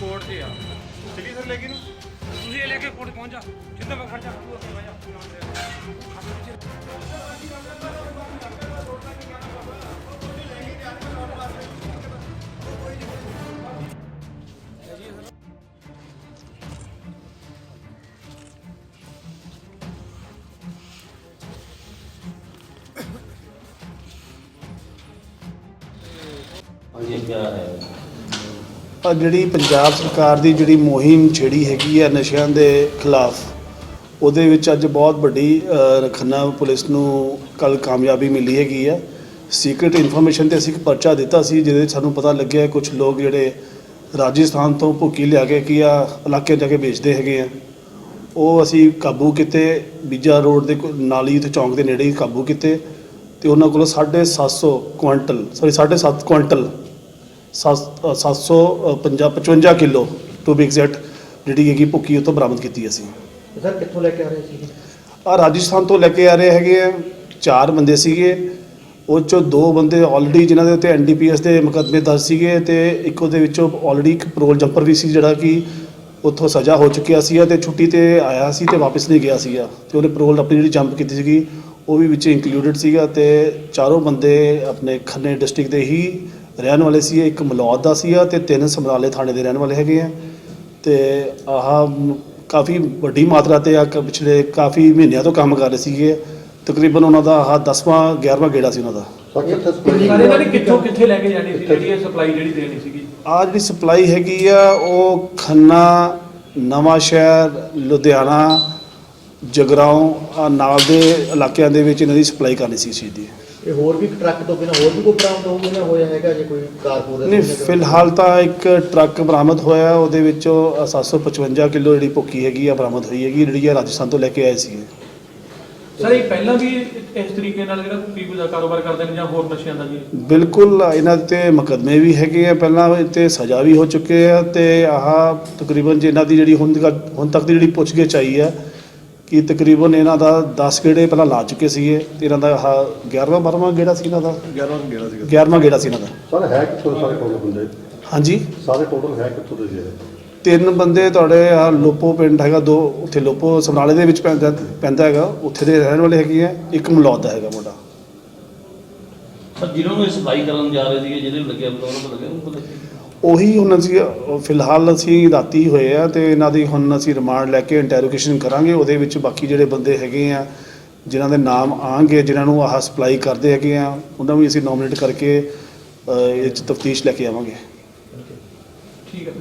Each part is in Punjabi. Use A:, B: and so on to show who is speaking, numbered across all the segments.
A: ਕੋਰਟ 'ਚ ਆ
B: ਚਲੀ ਸਰ ਲੈ ਕੇ ਨੂੰ
A: ਤੁਸੀਂ ਇਹ ਲੈ ਕੇ ਕੋਰਟ ਪਹੁੰਚ ਜਾ ਜਿੱਦਾਂ ਮੈਂ ਖਰਚਾ ਤੂੰ ਅੱਗੇ ਵਜਾ
C: ਹਾਂਜੀ ਕਿਆ ਹੈ
D: ਆ ਜਿਹੜੀ ਪੰਜਾਬ ਸਰਕਾਰ ਦੀ ਜਿਹੜੀ ਮੁਹਿੰਮ ਛੇੜੀ ਹੈਗੀ ਆ ਨਸ਼ਿਆਂ ਦੇ ਖਿਲਾਫ ਉਹਦੇ ਵਿੱਚ ਅੱਜ ਬਹੁਤ ਵੱਡੀ ਅ, ਖੰਨਾ ਪੁਲਿਸ ਨੂੰ ਕੱਲ ਕਾਮਯਾਬੀ ਮਿਲੀ ਹੈਗੀ ਆ। ਸੀਕ੍ਰੀਟ ਇਨਫੋਰਮੇਸ਼ਨ ਤੇ ਅਸੀਂ ਇੱਕ ਪਰਚਾ ਦਿੱਤਾ ਸੀ ਜਿਹਦੇ ਵਿੱਚ ਸਾਨੂੰ ਪਤਾ ਲੱਗਿਆ ਕੁਝ ਲੋਕ ਜਿਹੜੇ ਰਾਜਸਥਾਨ ਤੋਂ ਭੁੱਕੀ ਲਿਆ ਕੇ ਕੀ ਆ ਇਲਾਕੇ ਜਾ ਕੇ ਵੇਚਦੇ ਹੈਗੇ ਆ। ਉਹ ਅਸੀਂ ਕਾਬੂ ਕੀਤੇ ਬੀਜਾ ਰੋਡ ਦੇ ਕੋ- ਨਾਲੀ ਤੇ ਚੌਂਕ ਦੇ ਨੇੜੇ ਹੀ ਕਾਬੂ ਕੀਤੇ ਤੇ ਉਹਨਾਂ ਕੋਲੋਂ 750 quintal sorry 7.5 quintal 755 kilo to be exact ਜਿਹੜੀ ਹੈਗੀ ਭੁੱਕੀ ਉਹ ਤੋਂ ਬਰਾਮਦ ਕੀਤੀ ਅਸੀਂ।
E: ਸਰ ਕਿੱਥੋਂ ਲੈ ਕੇ ਆ ਰਹੇ ਸੀ?
D: ਆ ਰਾਜਸਥਾਨ ਤੋਂ ਲੈ ਕੇ ਆ ਰਹੇ ਹੈਗੇ ਆ। ਚਾਰ ਬੰਦੇ ਸੀਗੇ। ਉਹ ਚੋਂ ਦੋ ਬੰਦੇ ਆਲਰੇਡੀ ਜਿਨ੍ਹਾਂ ਦੇ ਉੱਤੇ ਐਨਡੀਪੀਐਸ ਦੇ ਮੁਕੱਦਮੇ ਦਰਜ ਸੀਗੇ ਤੇ ਇੱਕ ਉਹਦੇ ਵਿੱਚੋਂ ਆਲਰੇਡੀ ਇੱਕ ਪੈਰੋਲ ਜੰਪਰ ਵੀ ਸੀ ਜਿਹੜਾ ਕਿ ਉੱਥੋਂ ਸਜ਼ਾ ਹੋ ਚੁੱਕਿਆ ਸੀ ਤੇ ਛੁੱਟੀ ਤੇ ਆਇਆ ਸੀ ਤੇ ਵਾਪਸ ਨਹੀਂ ਗਿਆ ਸੀਗਾ। ਤੇ ਉਹਨੇ ਪੈਰੋਲ ਆਪਣੀ ਜਿਹੜੀ ਜੰਪ ਕੀਤੀ ਸੀਗੀ ਉਹ ਵੀ ਵਿੱਚ ਇੰਕਲੂਡਡ ਸੀਗਾ ਤੇ ਚਾਰੋਂ ਬੰਦੇ ਆਪਣੇ ਖੰਨੇ ਡਿਸਟ੍ਰਿਕਟ ਦੇ ਹੀ ਰਹਿਣ ਵਾਲੇ ਸੀ ਇੱਕ ਮਲੌਦ ਦਾ ਸੀਗਾ ਤੇ ਤਿੰਨ ਸਮਰਾਲੇ ਥਾਣੇ ਦੇ ਰਹਿਣ ਵਾਲੇ ਹੈਗੇ ਆ। ਤੇ ਆਹ ਕਾਫੀ ਵੱਡੀ ਮਾਤਰਾ ਤੇ ਆ ਪਿਛਲੇ ਕਾਫੀ ਮਹੀਨਿਆਂ ਤੋਂ ਕੰਮ ਕਰ ਰਹੇ ਸੀਗੇ। ਤਕਰੀਬਨ ਉਹਨਾਂ ਦਾ ਆਹ 10ਵਾਂ 11ਵਾਂ ਗੇੜਾ ਸੀ ਉਹਨਾਂ ਦਾ।
F: ਸਾਰੇ ਇਹਨਾਂ ਨੇ ਕਿੱਥੋਂ ਕਿੱਥੇ ਲੈ ਕੇ ਜਾਣੀ ਸੀ ਜਿਹੜੀ ਇਹ ਸਪਲਾਈ ਜਿਹੜੀ ਦੇਣੀ ਸੀਗੀ?
D: ਆ ਜਿਹੜੀ ਸਪਲਾਈ ਹੈਗੀ ਆ ਉਹ ਖੰਨਾ ਨਵਾਂ ਸ਼ਹਿਰ ਲੁਧਿਆਣਾ ਜਗਰਾਉਂ ਆਹ ਨਾਲ ਦੇ ਇਲਾਕਿਆਂ ਦੇ ਵਿੱਚ ਇਹਨਾਂ ਦੀ ਸਪਲਾਈ ਕਰਨੀ ਸੀ ਇਸ ਚੀਜ਼ ਦੀ।
E: ਇਹ ਹੋਰ ਵੀ ਟਰੱਕ ਤੋਂ ਬਿਨਾਂ ਹੋਰ ਵੀ ਕੋਈ ਬਰਾਮਦ ਹੋ ਗਿਆ ਹੋਇਆ ਹੈਗਾ ਜੇ ਕੋਈ ਕਾਰਪੋਰ
D: ਨਹੀਂ ਫਿਲਹਾਲ ਤਾਂ ਇੱਕ ਟਰੱਕ ਬਰਾਮਦ ਹੋਇਆ ਉਹਦੇ ਵਿੱਚੋਂ 755 ਕਿਲੋ ਜਿਹੜੀ ਭੁੱਕੀ ਹੈਗੀ ਆ ਬਰਾਮਦ ਹੋਈ ਹੈਗੀ ਜਿਹੜੀ ਆ ਰਾਜਸਥਾਨ ਤੋਂ ਲੈ ਕੇ ਆਏ ਸੀਗੇ।
F: ਸਰ ਇਹ ਪਹਿਲਾਂ ਵੀ ਇਸ ਤਰੀਕੇ ਨਾਲ ਜਿਹੜਾ ਪੀਪੂ ਦਾ ਕਾਰੋਬਾਰ ਕਰਦੇ ਨੇ ਜਾਂ ਹੋਰ ਨਸ਼ਿਆਂ ਦਾ ਜੀ
D: ਬਿਲਕੁਲ ਇਹਨਾਂ ਤੇ ਮੁਕੱਦਮੇ ਵੀ ਹੈਗੇ ਆ ਪਹਿਲਾਂ ਤੇ ਸਜ਼ਾ ਵੀ ਹੋ ਚੁੱਕੇ ਆ ਤੇ ਆਹ ਤਕਰੀਬਨ ਜੇ ਇਹਨਾਂ ਦੀ ਜਿਹੜੀ ਹੁਣ ਤੱਕ ਹੁਣ ਤੱਕ ਦੀ ਜਿਹੜੀ ਪੁੱਛਗਿੱਛ ਆਈ ਆ ਕਿ ਤਕਰੀਬਨ ਇਹਨਾਂ ਦਾ 10 ਗੇੜੇ ਪਹਿਲਾਂ ਲਾ ਚੁੱਕੇ ਸੀਗੇ ਤੇ ਇਹਨਾਂ ਦਾ ਆਹ 11ਵਾਂ 12ਵਾਂ ਗੇੜਾ ਸੀ ਇਹਨਾਂ ਦਾ?
B: 11 11 ਸੀਗਾ।
D: 11ਵਾਂ ਗੇੜਾ ਸੀ ਇਹਨਾਂ ਦਾ।
G: ਸਰ ਹੈ ਕਿੱਥੋਂ ਦੇ ਸਾਰੇ ਟੋਟਲ ਬੰਦੇ?
D: ਹਾਂਜੀ।
G: ਸਾਰੇ ਟੋਟਲ ਹੈ ਕਿੱਥੋਂ ਦੇ ਜੀ ਇਹ?
D: ਤਿੰਨ ਬੰਦੇ ਤੁਹਾਡੇ ਆ ਲੋਪੋ ਪਿੰਡ ਹੈਗਾ ਦੋ ਉੱਥੇ ਲੋਪੋ ਸਮਰਾਲੇ ਦੇ ਵਿੱਚ ਪੈਂਦਾ ਪੈਂਦਾ ਹੈਗਾ ਉੱਥੇ ਦੇ ਰਹਿਣ ਵਾਲੇ ਹੈਗੇ ਆ ਇੱਕ ਮਲੌਦ ਦਾ ਹੈਗਾ ਮੁੰਡਾ।
C: ਸਰ ਜਿਹਨਾਂ ਨੂੰ ਇਹ ਸਪਲਾਈ ਕਰਨ ਜਾ ਰਹੇ ਸੀਗੇ ਪਤਾ ਉਹਨਾਂ ਨੂੰ ਲੱਗਿਆ ਉਹਨੂੰ ਪਤਾ ਕੀ?
D: ਉਹੀ ਹੁਣ ਅਸੀਂ ਅਹ, ਫਿਲਹਾਲ ਅਸੀਂ ਰਾਤੀ ਹੋਏ ਆ ਤੇ ਇਹਨਾਂ ਦੀ ਹੁਣ ਅਸੀਂ ਰਿਮਾਂਡ ਲੈ ਕੇ ਇੰਟਰੋਗੇਸ਼ਨ ਕਰਾਂਗੇ। ਉਹਦੇ ਵਿੱਚ ਬਾਕੀ ਜਿਹੜੇ ਬੰਦੇ ਹੈਗੇ ਆ ਜਿਨ੍ਹਾਂ ਦੇ ਨਾਮ ਆਣਗੇ ਜਿਨ੍ਹਾਂ ਨੂੰ ਆਹ ਸਪਲਾਈ ਕਰਦੇ ਹੈਗੇ ਆ ਉਹਨਾਂ ਨੂੰ ਵੀ ਅਸੀਂ ਨੋਮੀਨੇਟ ਕਰਕੇ ਅਹ, ਇਹ 'ਚ ਤਫਤੀਸ਼ ਲੈ ਕੇ ਆਵਾਂਗੇ।
F: ਠੀਕ ਹੈ।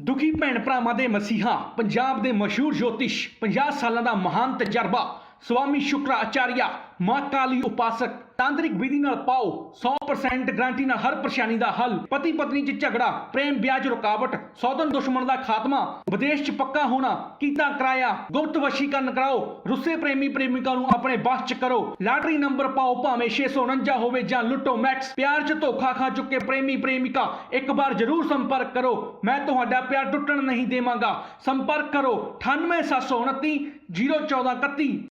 H: ਦੁਖੀ ਭੈਣ ਭਰਾਵਾਂ ਦੇ ਮਸੀਹਾ ਪੰਜਾਬ ਦੇ ਮਸ਼ਹੂਰ ਜੋਤਿਸ਼ 50 ਸਾਲਾਂ ਦਾ ਮਹਾਨ ਤਜਰਬਾ। ਸਵਾਮੀ ਸ਼ੁਕਰਾਚਾਰਿਆ ਮਾਂ ਕਾਲੀ ਉਪਾਸਕ, ਤਾਂਤਰਿਕ ਵਿਧੀ ਨਾਲ ਪਾਓ 100% ਗਾਰੰਟੀ ਨਾਲ ਹਰ ਪਰੇਸ਼ਾਨੀ ਦਾ ਹੱਲ, ਪਤੀ ਪਤਨੀ 'ਚ ਝਗੜਾ, ਪ੍ਰੇਮ ਵਿਆਜ ਰੁਕਾਵਟ, ਸੌਦਨ ਦੁਸ਼ਮਣ ਦਾ ਖਾਤਮਾ, ਵਿਦੇਸ਼ 'ਚ ਪੱਕਾ ਹੋਣਾ, ਕੀਤਾ ਕਰਾਇਆ ਗੁਪਤ ਵਸ਼ੀਕਰਨ ਕਰਾਓ, ਰੁੱਸੇ ਪ੍ਰੇਮੀ ਪ੍ਰੇਮਿਕਾ ਨੂੰ ਆਪਣੇ ਬਸ 'ਚ ਕਰੋ, ਲਾਟਰੀ ਨੰਬਰ ਪਾਓ, ਭਾਵੇਂ 649 ਹੋਵੇ ਜਾਂ ਲੁੱਟੋ ਮੈਕਸ ਪਿਆਰ 'ਚ ਧੋਖਾ ਖਾ ਚੁੱਕੇ ਪ੍ਰੇਮੀ ਪ੍ਰੇਮਿਕਾ, ਇੱਕ ਵਾਰ ਜ਼ਰੂਰ ਸੰਪਰਕ ਕਰੋ, ਮੈਂ ਤੁਹਾਡਾ ਪਿਆਰ ਟੁੱਟਣ ਨਹੀਂ ਦੇਵਾਂਗਾ, ਸੰਪਰਕ ਕਰੋ 98729 01431